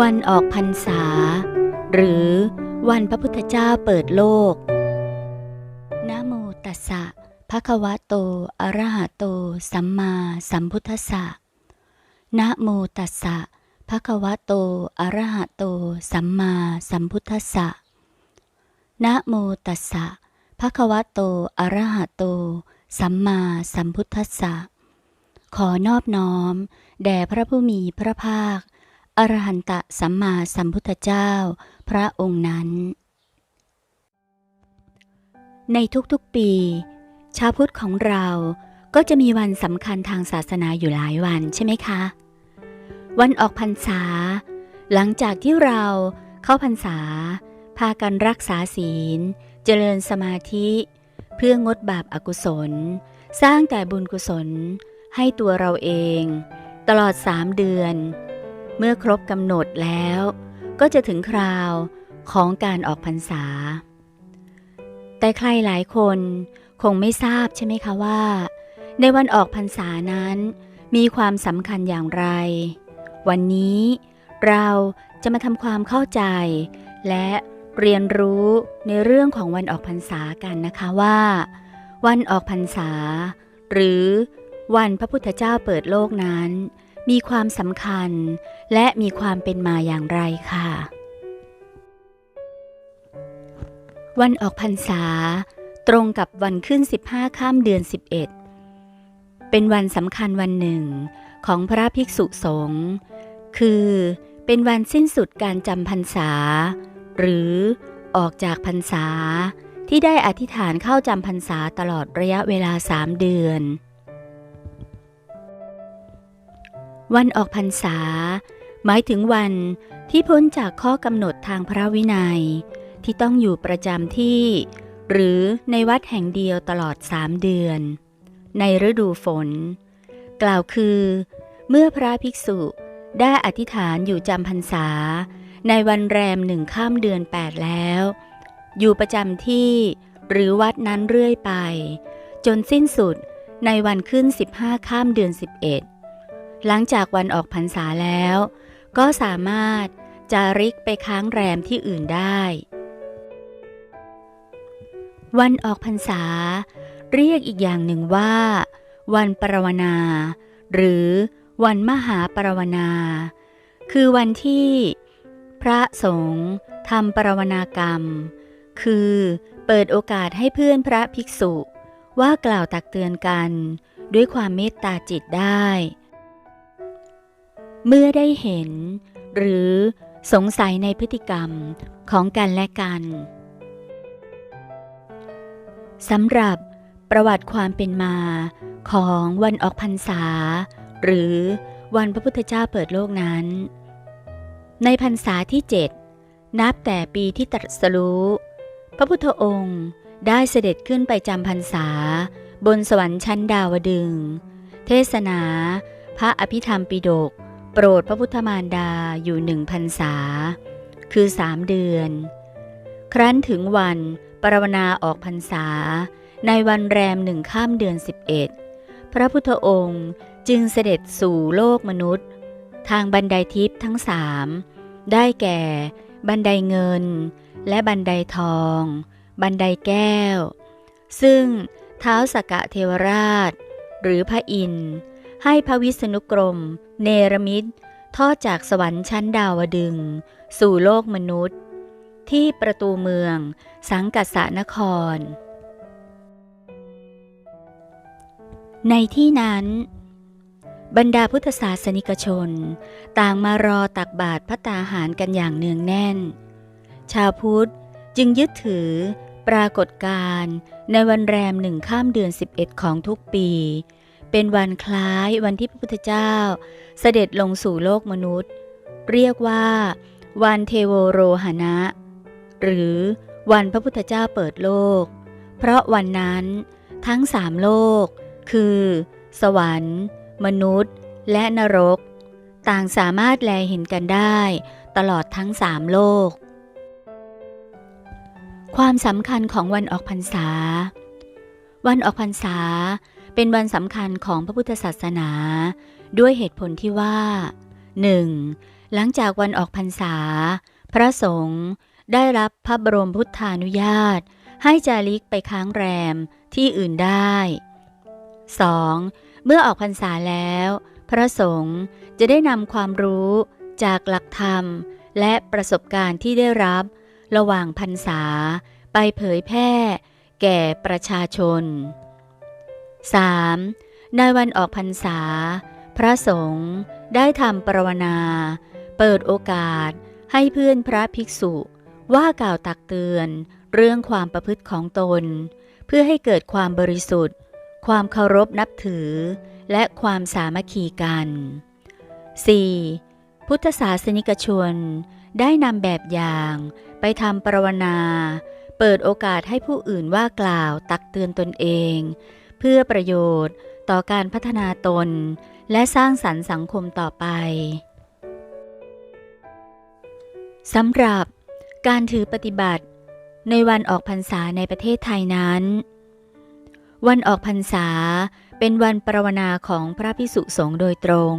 วันออกพรรษา หรือวันพระพุทธเจ้าเปิดโลก นะโมตัสสะภะคะวะโต อะระหะโต สัมมาสัมพุทธัสสะ นะโมตัสสะภะคะวะโต อะระหะโต สัมมาสัมพุทธัสสะ นะโมตัสสะภะคะวะโต อะระหะโต สัมมาสัมพุทธัสสะ ขอนอบน้อม แด่พระผู้มีพระภาค อรหันตสัมมาสัมพุทธเจ้า พระองค์นั้น ในทุกๆปี ชาวพุทธของเราก็จะมีวันสำคัญทางศาสนาอยู่หลายวันใช่ไหมคะ วันออกพรรษา หลังจากที่เราเข้าพรรษา พากันรักษาศีล เจริญสมาธิ เพื่องดบาปอากุศล สร้างแต่บุญกุศล ให้ตัวเราเอง ตลอดสามเดือน เมื่อครบกำหนดแล้ว ก็จะถึงคราวของการออกพรรษา แต่ใครหลายคนคงไม่ทราบใช่ไหมคะว่า ในวันออกพรรษานั้น มีความสำคัญอย่างไร วันนี้เราจะมาทำความเข้าใจ และเรียนรู้ในเรื่องของวันออกพรรษากันนะคะว่า วันออกพรรษา หรือวันพระพุทธเจ้าเปิดโลกนั้น มีความสำคัญ และมีความเป็นมาอย่างไรค่ะ วันออกพรรษา ตรงกับวันขึ้น 15 ข้ามเดือน 11 เป็นวันสำคัญวันหนึ่งของพระภิกษุสงฆ์คือเป็นวันสิ้นสุดการจำพรรษา หรือออกจากพรรษาที่ได้อธิษฐานเข้าจำพรรษาตลอดระยะเวลาสามเดือน วันออกพรรษา หมายถึงวันที่พ้นจากข้อกำหนดทางพระวินัย ที่ต้องอยู่ประจำที่ หรือในวัดแห่งเดียวตลอดสามเดือน ในฤดูฝน กล่าวคือ เมื่อพระภิกษุได้อธิษฐานอยู่จำพรรษา ในวันแรมหนึ่งข้ามเดือน8แล้ว อยู่ประจำที่หรือวัดนั้นเรื่อยไป จนสิ้นสุดในวันขึ้น15ข้ามเดือน11 หลังจากวันออกพรรษาแล้ว ก็สามารถจาริกไปค้างแรมที่อื่นได้ วันออกพรรษา เรียกอีกอย่างหนึ่งว่า วันปรวนา หรือวันมหาปรวนา คือวันที่ พระสงฆ์ทำปรวนากรรม คือเปิดโอกาสให้เพื่อนพระภิกษุ ว่ากล่าวตักเตือนกัน ด้วยความเมตตาจิตได้ เมื่อได้เห็น หรือสงสัยในพฤติกรรมของกันและกันสำหรับประวัติความเป็นมาของวันออกพรรษา หรือวันพระพุทธเจ้าเปิดโลกนั้น ในพรรษาที่เจ็ดนับแต่ปีที่ตรัสรู้ พระพุทธองค์ได้เสด็จขึ้นไปจำพรรษา บนสวรรค์ชั้นดาวดึง เทศนา พระอภิธรรมปิฎก โปรดพระพุทธมารดาอยู่หนึ่งพรรษา คือสามเดือน ครั้นถึงวันปรวนาออกพรรษา ในวันแรมหนึ่งข้ามเดือน 11 พระพุทธองค์จึงเสด็จสู่โลกมนุษย์ ทางบันไดทิพย์ทั้งสามได้แก่ บันไดเงิน และบันไดทอง บันไดแก้ว ซึ่งเท้าสกกะเทวราช หรือพระอินทร์ ให้พระวิษณุกรม เนรมิตทอดจากสวรรค์ชั้นดาวดึง สู่โลกมนุษย์ ที่ประตูเมือง สังกัสนคร ในที่นั้น บรรดาพุทธศาสนิกชน ต่างมารอตักบาตรพระตาหารกันอย่างเนืองแน่น ชาวพุทธจึงยึดถือปรากฏการณ์ในวันแรมหนึ่งข้ามเดือน 11 ของทุกปี เป็นวันคล้ายวันที่พระพุทธเจ้า เสด็จลงสู่โลกมนุษย์ เรียกว่า วันเทโวโรหณะ หรือวันพระพุทธเจ้าเปิดโลก เพราะวันนั้นทั้งสามโลก คือ สวรรค์ มนุษย์ และนรก ต่างสามารถแลเห็นกันได้ ตลอดทั้งสามโลก ความสำคัญของวันออกพรรษา วันออกพรรษา เป็นวันสำคัญของพระพุทธศาสนา ด้วยเหตุผลที่ว่า 1. หลังจากวันออกพรรษา พระสงฆ์ได้รับพระบรมพุทธานุญาต ให้จาริกไปค้างแรมที่อื่นได้ 2. เมื่อออกพรรษาแล้ว พระสงฆ์จะได้นำความรู้จากหลักธรรมและประสบการณ์ที่ได้รับระหว่างพรรษา ไปเผยแพร่ แก่ประชาชน 3. ในวันออกพรรษา พระสงฆ์ได้ทำปรวนา เปิดโอกาสให้เพื่อนพระภิกษุ ว่ากล่าวตักเตือนเรื่องความประพฤติของตน เพื่อให้เกิดความบริสุทธิ์ ความเคารพนับถือ และความสามัคคีกัน 4. พุทธศาสนิกชน ได้นำแบบอย่างไปทำปรวนา เปิดโอกาสให้ผู้อื่นว่ากล่าวตักเตือนตนเอง เพื่อประโยชน์ต่อการพัฒนาตน และสร้างสรรค์สังคมต่อไปสำหรับการถือปฏิบัติในวันออกพรรษาในประเทศไทยนั้น วันออกพรรษาเป็นวันปรวนาของพระพิสุสงฆ์โดยตรง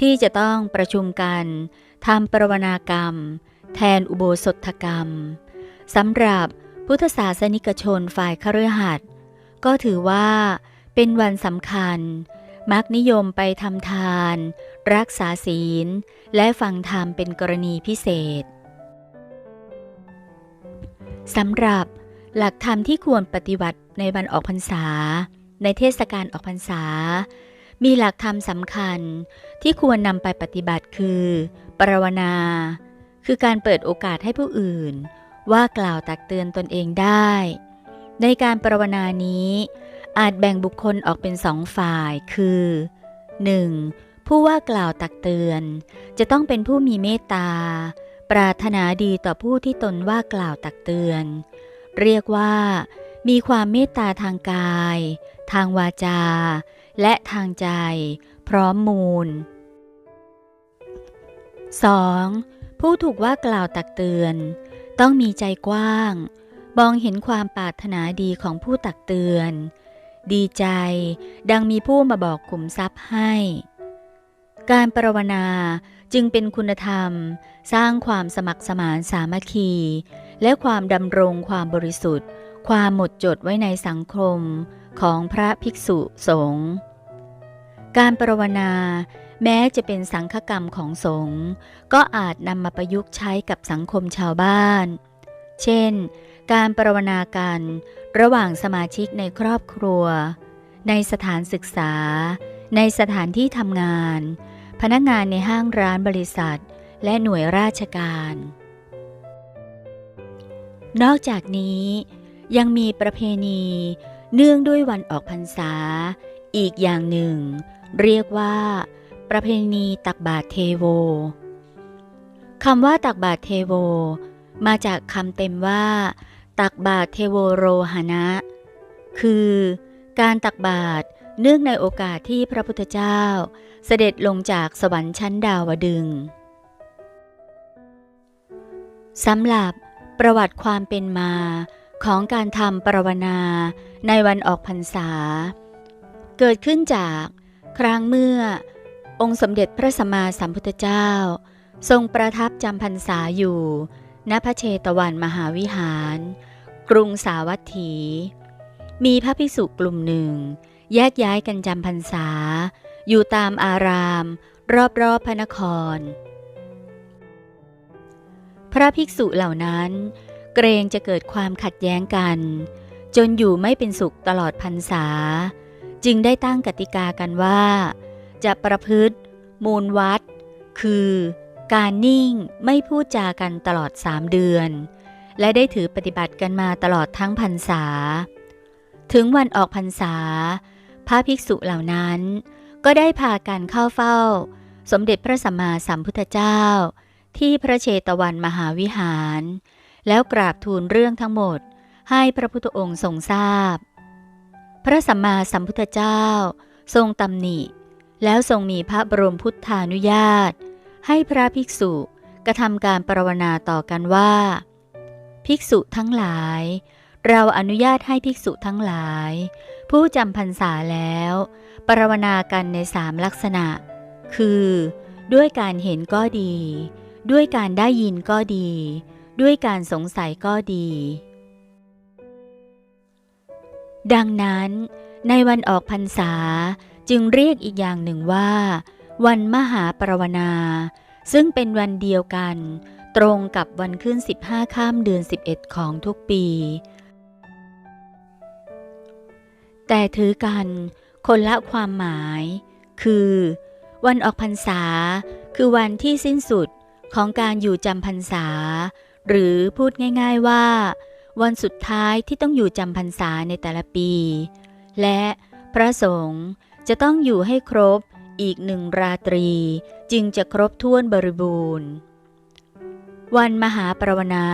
ที่จะต้องประชุมกันทำปรวนากรรม แทนอุโบสถกรรมสำหรับพุทธศาสนิกชนฝ่ายคฤหัสถ์ ก็ถือว่าเป็นวันสำคัญ มักนิยมไปทำทาน รักษาศีล และฟังธรรมเป็นกรณีพิเศษสำหรับหลักธรรมที่ควรปฏิบัติในวันออกพรรษา ในเทศกาลออกพรรษา มีหลักธรรมสำคัญที่ควรนำไปปฏิบัติคือ ปรวนา คือการเปิดโอกาสให้ผู้อื่น ว่ากล่าวตักเตือนตนเองได้ ในการปรวนานี้ อาจแบ่งบุคคลออกเป็นสองฝ่าย คือ 1. ผู้ว่ากล่าวตักเตือน จะต้องเป็นผู้มีเมตตา ปรารถนาดีต่อผู้ที่ตนว่ากล่าวตักเตือน เรียกว่า มีความเมตตาทางกาย ทางวาจา และทางใจ พร้อมมูล 2. ผู้ถูกว่ากล่าวตักเตือน ต้องมีใจกว้าง มองเห็นความปรารถนาดีของผู้ตักเตือน ดีใจ ดังมีผู้มาบอกขุมทรัพย์ให้ การปรวนาจึงเป็นคุณธรรม สร้างความสมัครสมานสามัคคี และความดำรงความบริสุทธิ์ ความหมดจดไว้ในสังคมของพระภิกษุสงฆ์การปรวนาแม้จะเป็นสังฆกรรมของสงฆ์ก็อาจนำมาประยุกต์ใช้กับสังคมชาวบ้าน เช่น การปรวนากันระหว่างสมาชิกในครอบครัว ในสถานศึกษา ในสถานที่ทำงาน พนักงานในห้างร้านบริษัท และหน่วยราชการ นอกจากนี้ยังมีประเพณี เนื่องด้วยวันออกพรรษา อีกอย่างหนึ่ง เรียกว่า ประเพณีตักบาตรเทโวคำว่าตักบาตรเทโว มาจากคำเต็มว่า ตักบาตรเทโวโรหณะ คือการตักบาตรเนื่องในโอกาสที่พระพุทธเจ้า เสด็จลงจากสวรรค์ชั้นดาวดึงส์สำหรับประวัติความเป็นมาของการทำปรวนาในวันออกพรรษา เกิดขึ้นจากครั้งเมื่อ องค์สมเด็จพระสัมมาสัมพุทธเจ้า ทรงประทับจำพรรษาอยู่ณพระเชตวันมหาวิหาร กรุงสาวัตถี มีพระภิกษุกลุ่มหนึ่ง แยกย้ายกันจำพรรษา อยู่ตามอาราม รอบๆพระนคร พระภิกษุเหล่านั้น เกรงจะเกิดความขัดแย้งกัน จนอยู่ไม่เป็นสุขตลอดพรรษา จึงได้ตั้งกติกากันว่า จะประพฤติ มูลวัด คือ การนิ่งไม่พูดจากันตลอดสามเดือน และได้ถือปฏิบัติกันมาตลอดทั้งพรรษา ถึงวันออกพรรษา พระภิกษุเหล่านั้น ก็ได้พากันเข้าเฝ้า สมเด็จพระสัมมาสัมพุทธเจ้า ที่พระเชตวันมหาวิหาร แล้วกราบทูลเรื่องทั้งหมด ให้พระพุทธองค์ทรงทราบพระสัมมาสัมพุทธเจ้า ทรงตำหนิ แล้วทรงมีพระบรมพุทธานุญาต ให้พระภิกษุกระทำการปรวนาต่อกันว่า ภิกษุทั้งหลาย เราอนุญาตให้ภิกษุทั้งหลาย ผู้จำพรรษาแล้ว ปรวนากันในสามลักษณะ คือ ด้วยการเห็นก็ดี ด้วยการได้ยินก็ดี ด้วยการสงสัยก็ดี ดังนั้นในวันออกพรรษาจึงเรียกอีกอย่างหนึ่งว่า วันมหาปรวนา ซึ่งเป็นวันเดียวกัน ตรงกับวันขึ้น 15 ข้ามเดือน 11 ของทุกปี แต่ถือกันคนละความหมาย คือ วันออกพรรษา คือวันที่สิ้นสุดของการอยู่จำพรรษา หรือพูดง่าย ๆว่า วันสุดท้ายที่ต้องอยู่จำพรรษาในแต่ละปี และพระสงฆ์จะต้องอยู่ให้ครบอีกหนึ่งราตรีจึงจะครบถ้วนบริบูรณ์ วันมหาปรวนา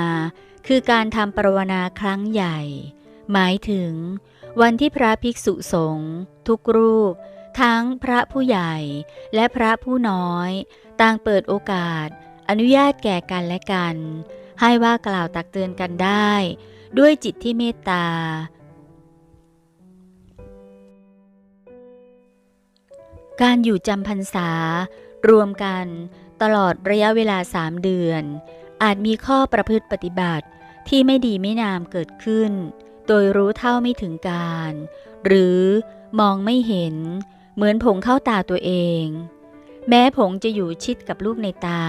คือการทำปรวนาครั้งใหญ่ หมายถึง วันที่พระภิกษุสงฆ์ทุกรูป ทั้งพระผู้ใหญ่และพระผู้น้อย ต่างเปิดโอกาส อนุญาตแก่กันและกัน ให้ว่ากล่าวตักเตือนกันได้ ด้วยจิตที่เมตตา การอยู่จำพรรษารวมกันตลอดระยะเวลาสามเดือน อาจมีข้อประพฤติปฏิบัติที่ไม่ดีไม่งามเกิดขึ้น โดยรู้เท่าไม่ถึงการ หรือมองไม่เห็น เหมือนผงเข้าตาตัวเอง แม้ผงจะอยู่ชิดกับลูกในตา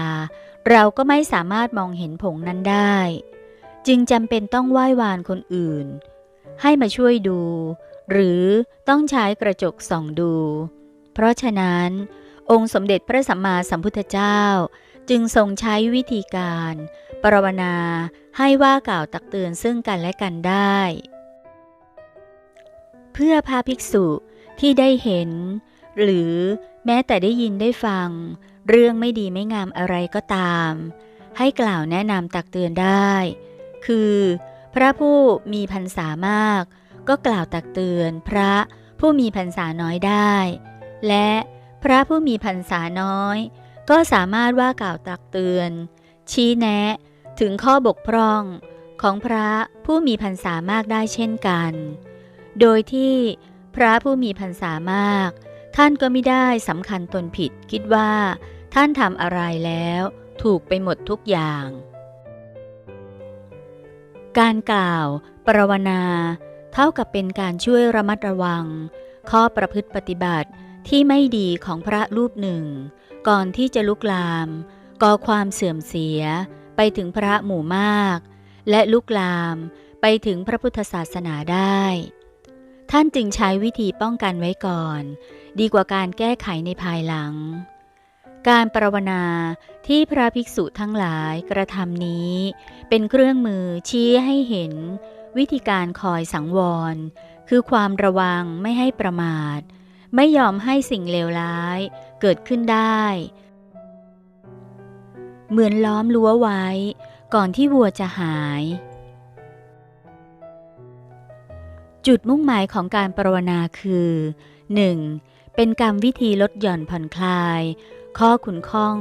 เราก็ไม่สามารถมองเห็นผงนั้นได้ จึงจำเป็นต้องไหว้วานคนอื่น ให้มาช่วยดู หรือต้องใช้กระจกส่องดู เพราะฉะนั้น องค์สมเด็จพระสัมมาสัมพุทธเจ้า จึงทรงใช้วิธีการ ปรวนาให้ว่ากล่าวตักเตือนซึ่งกันและกันได้ เพื่อพาภิกษุที่ได้เห็น หรือแม้แต่ได้ยินได้ฟัง เรื่องไม่ดีไม่งามอะไรก็ตาม ให้กล่าวแนะนำตักเตือนได้ คือ พระผู้มีพรรษามาก ก็กล่าวตักเตือนพระผู้มีพรรษาน้อยได้ และพระผู้มีพรรษาน้อย ก็สามารถว่ากล่าวตักเตือน ชี้แนะ ถึงข้อบกพร่องของพระผู้มีพรรษามากได้เช่นกัน โดยที่พระผู้มีพรรษามาก ท่านก็ไม่ได้สำคัญตนผิดคิดว่า ท่านทำอะไรแล้วถูกไปหมดทุกอย่าง การกล่าวปรวนา เท่ากับเป็นการช่วยระมัดระวัง ข้อประพฤติปฏิบัติ ที่ไม่ดีของพระรูปหนึ่ง ก่อนที่จะลุกลามก่อความเสื่อมเสียไปถึงพระหมู่มาก และลุกลามไปถึงพระพุทธศาสนาได้ ท่านจึงใช้วิธีป้องกันไว้ก่อน ดีกว่าการแก้ไขในภายหลัง การปรวนาที่พระภิกษุทั้งหลายกระทำนี้ เป็นเครื่องมือชี้ให้เห็น วิธีการคอยสังวร คือความระวังไม่ให้ประมาท ไม่ยอมให้สิ่งเลวร้ายเกิดขึ้นได้ เหมือนล้อมรั้วไว้ ก่อนที่วัวจะหาย จุดมุ่งหมายของการปรวนาคือ 1. เป็นกรรมวิธีลดหย่อนผ่อนคลาย ข้อขุนข้อง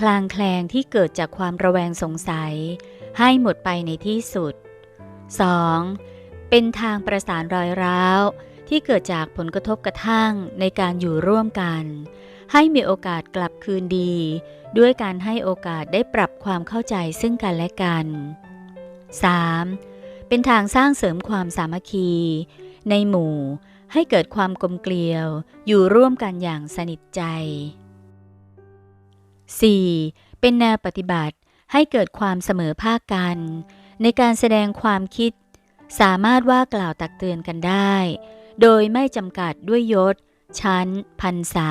คลางแคลงที่เกิดจากความระแวงสงสัย ให้หมดไปในที่สุด 2. เป็นทางประสานรอยร้าว ที่เกิดจากผลกระทบกระทั่งในการอยู่ร่วมกัน ให้มีโอกาสกลับคืนดี ด้วยการให้โอกาสได้ปรับความเข้าใจซึ่งกันและกัน 3. เป็นทางสร้างเสริมความสามัคคี ในหมู่ให้เกิดความกลมเกลียว อยู่ร่วมกันอย่างสนิทใจ 4. เป็นแนวปฏิบัติให้เกิดความเสมอภาคกัน ในการแสดงความคิด สามารถว่ากล่าวตักเตือนกันได้ โดยไม่จำกัดด้วยยศ ชั้น พรรษา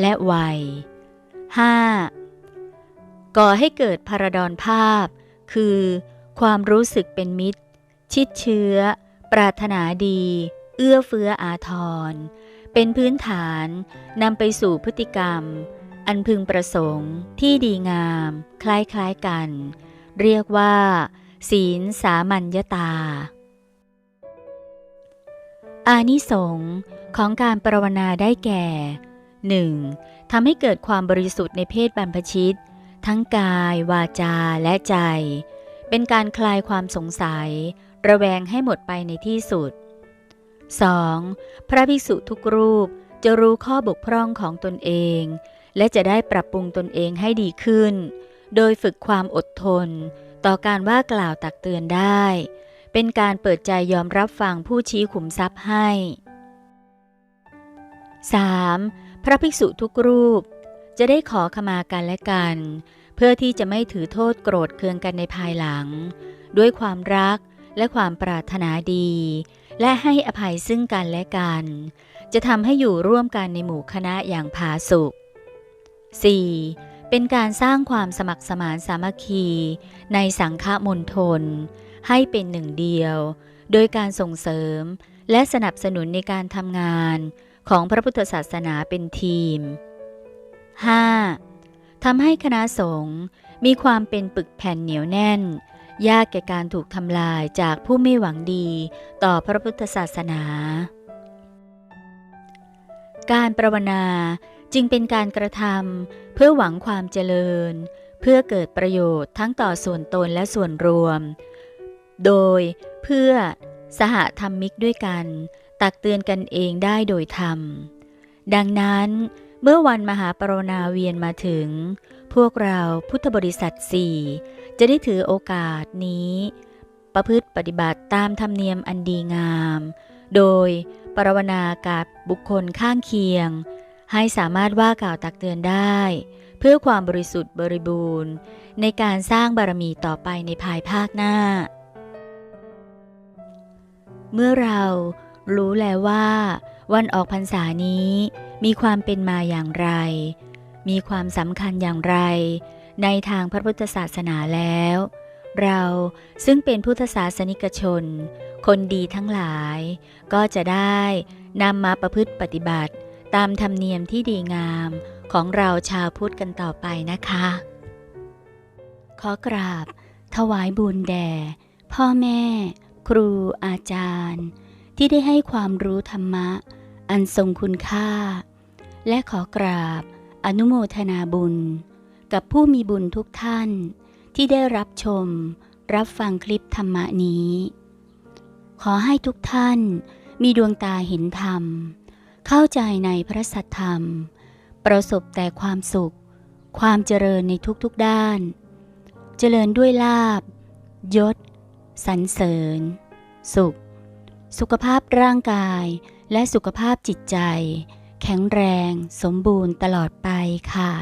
และวัย 5. ก่อให้เกิดพารดอนภาพ คือ ความรู้สึกเป็นมิตร ชิดเชื้อ ปรารถนาดี เอื้อเฟื้ออาทร เป็นพื้นฐานนำไปสู่พฤติกรรม อันพึงประสงค์ที่ดีงาม คล้ายๆกัน เรียกว่า ศีลสามัญญตา อานิสงส์ของการปรวนาได้แก่ 1. ทำให้เกิดความบริสุทธิ์ในเพศบรรพชิต ทั้งกาย วาจาและใจ เป็นการคลายความสงสัย ระแวงให้หมดไปในที่สุด 2. พระภิกษุทุกรูปจะรู้ข้อบกพร่องของตนเอง และจะได้ปรับปรุงตนเองให้ดีขึ้น โดยฝึกความอดทน ต่อการว่ากล่าวตักเตือนได้ เป็นการเปิดใจยอมรับฟังผู้ชี้ขุมทรัพย์ให้ 3. พระภิกษุทุกรูป จะได้ขอขมากันและกัน เพื่อที่จะไม่ถือโทษโกรธเคืองกันในภายหลัง ด้วยความรักและความปรารถนาดี และให้อภัยซึ่งกันและกัน จะทำให้อยู่ร่วมกันในหมู่คณะอย่างผาสุก 4. เป็นการสร้างความสมัครสมานสามัคคี ในสังฆมณฑล ให้เป็นหนึ่งเดียว โดยการส่งเสริมและสนับสนุนในการทำงานของพระพุทธศาสนาเป็นทีม 5. ทำให้คณะสงฆ์มีความเป็นปึกแผ่นเหนียวแน่น ยากแก่การถูกทำลายจากผู้ไม่หวังดีต่อพระพุทธศาสนา การประวนาจึงเป็นการกระทำเพื่อหวังความเจริญ เพื่อเกิดประโยชน์ทั้งต่อส่วนตนและส่วนรวม โดยเพื่อสหธรรมิกด้วยกัน ตักเตือนกันเองได้โดยธรรม ดังนั้นเมื่อวันมหาปรณาเวียนมาถึง พวกเราพุทธบริษัทสี่จะได้ถือโอกาสนี้ ประพฤติปฏิบัติตามธรรมเนียมอันดีงาม โดยปรวนากับบุคคลข้างเคียง ให้สามารถว่ากล่าวตักเตือนได้ เพื่อความบริสุทธิ์บริบูรณ์ ในการสร้างบารมีต่อไปในภายภาคหน้า เมื่อเรารู้แล้วว่า วันออกพรรษานี้ มีความเป็นมาอย่างไร มีความสำคัญอย่างไร ในทางพระพุทธศาสนาแล้ว เราซึ่งเป็นพุทธศาสนิกชน คนดีทั้งหลาย ก็จะได้นำมาประพฤติปฏิบัติ ตามธรรมเนียมที่ดีงามของเราชาวพุทธกันต่อไปนะคะ ขอกราบ ถวายบุญแด่พ่อแม่ ครูอาจารย์ ที่ได้ให้ความรู้ธรรมะ อันทรงคุณค่า และขอกราบอนุโมทนาบุญ กับผู้มีบุญทุกท่าน ที่ได้รับชม รับฟังคลิปธรรมะนี้ ขอให้ทุกท่านมีดวงตาเห็นธรรม เข้าใจในพระสัทธรรม ประสบแต่ความสุข ความเจริญในทุกๆด้าน เจริญด้วยลาบยศ สรรเสริญ สุข สุขภาพร่างกาย และสุขภาพจิตใจ แข็งแรง สมบูรณ์ตลอดไปค่ะ